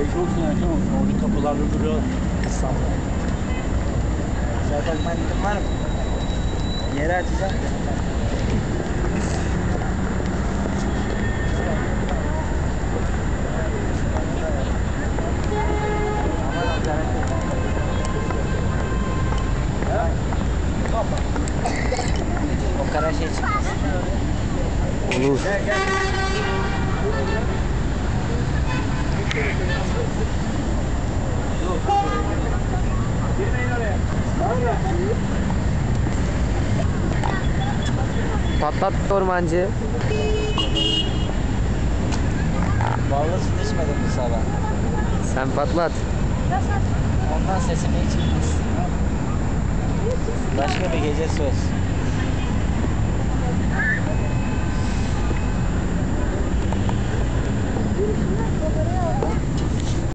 Gece olsun erken olsun. Orada kapılarda duruyor. İstanbul. Zaten manitim var mı? Yere açacağım. O kara şey çıkmaz. Olur. Gel gel. Patlat ormancı. Vallahi süt içmedim bu sabah. Sen patlat. Ondan sesim çıkmaz. Başka bir gece söz.